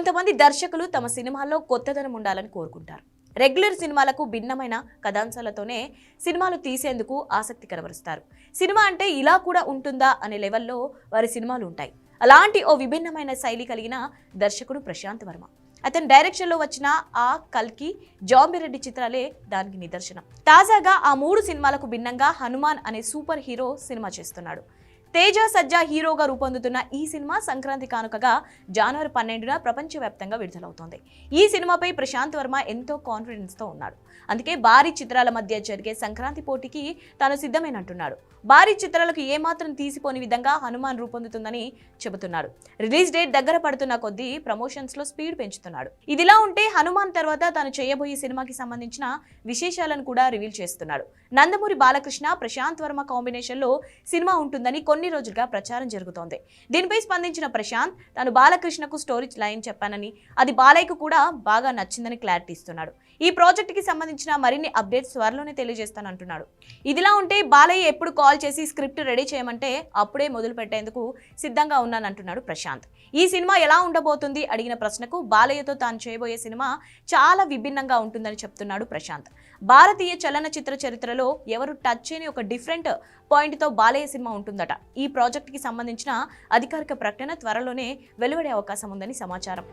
కొంతమంది దర్శకులు తమ సినిమాల్లో కొత్తదనం ఉండాలని కోరుకుంటారు. రెగ్యులర్ సినిమాలకు భిన్నమైన కథాంశాలతోనే సినిమాలు తీసేందుకు ఆసక్తి కనబరుస్తారు. సినిమా అంటే ఇలా కూడా ఉంటుందా అనే లెవెల్లో వారి సినిమాలు ఉంటాయి. అలాంటి ఓ విభిన్నమైన శైలి కలిగిన దర్శకుడు ప్రశాంత్ వర్మ. అతని డైరెక్షన్లో వచ్చిన ఆ కల్కి జాంబిరెడ్డి చిత్రాలే దానికి నిదర్శనం. తాజాగా ఆ మూడు సినిమాలకు భిన్నంగా హనుమాన్ అనే సూపర్ హీరో సినిమా చేస్తున్నాడు. తేజ సజ్జా హీరోగా రూపొందుతున్న ఈ సినిమా సంక్రాంతి కానుకగా జనవరి పన్నెండున ప్రపంచవ్యాప్తంగా విడుదలవుతోంది. ఈ సినిమాపై ప్రశాంత్ వర్మ ఎంతో కాన్ఫిడెన్స్తో ఉన్నాడు. అందుకే భారీ చిత్రాల మధ్య జరిగే సంక్రాంతి పోటీకి తాను సిద్ధమేనంటున్నాడు భారీ చిత్రాలకు ఏమాత్రం తీసిపోని విధంగా హనుమాన్ రూపొందుతుందని చెబుతున్నాడు రిలీజ్ డేట్ దగ్గర పడుతున్న కొద్దీ ప్రమోషన్స్లో స్పీడ్ పెంచుతున్నాడు. ఇదిలా ఉంటే హనుమాన్ తర్వాత తాను చేయబోయే సినిమాకి సంబంధించిన విశేషాలను కూడా రివీల్ చేస్తున్నాడు. నందమూరి బాలకృష్ణ ప్రశాంత్ వర్మ కాంబినేషన్లో సినిమా ఉంటుందని కొన్ని రోజులుగా ప్రచారం జరుగుతోంది. దీనిపై స్పందించిన ప్రశాంత్ తాను బాలకృష్ణకు స్టోరీ లైన్ చెప్పానని అది బాలయ్యకు కూడా బాగా నచ్చిందని క్లారిటీ ఇస్తున్నాడు. ఈ ప్రాజెక్ట్ సంబంధించి సంబంధించిన మరిన్ని అప్డేట్స్ త్వరలోనే తెలియజేస్తానంటున్నాడు. ఇదిలా ఉంటే బాలయ్య ఎప్పుడు కాల్ చేసి స్క్రిప్ట్ రెడీ చేయమంటే అప్పుడే మొదలు పెట్టేందుకు సిద్ధంగా ఉన్నానంటున్నాడు ప్రశాంత్. ఈ సినిమా ఎలా ఉండబోతుంది అడిగిన ప్రశ్నకు బాలయ్యతో తాను చేయబోయే సినిమా చాలా విభిన్నంగా ఉంటుందని చెప్తున్నాడు ప్రశాంత్. భారతీయ చలనచిత్ర చరిత్రలో ఎవరు టచ్ చేయని ఒక డిఫరెంట్ పాయింట్తో బాలయ్య సినిమా ఉంటుందట. ఈ ప్రాజెక్ట్కి సంబంధించిన అధికారిక ప్రకటన త్వరలోనే వెలువడే అవకాశం ఉందని సమాచారం.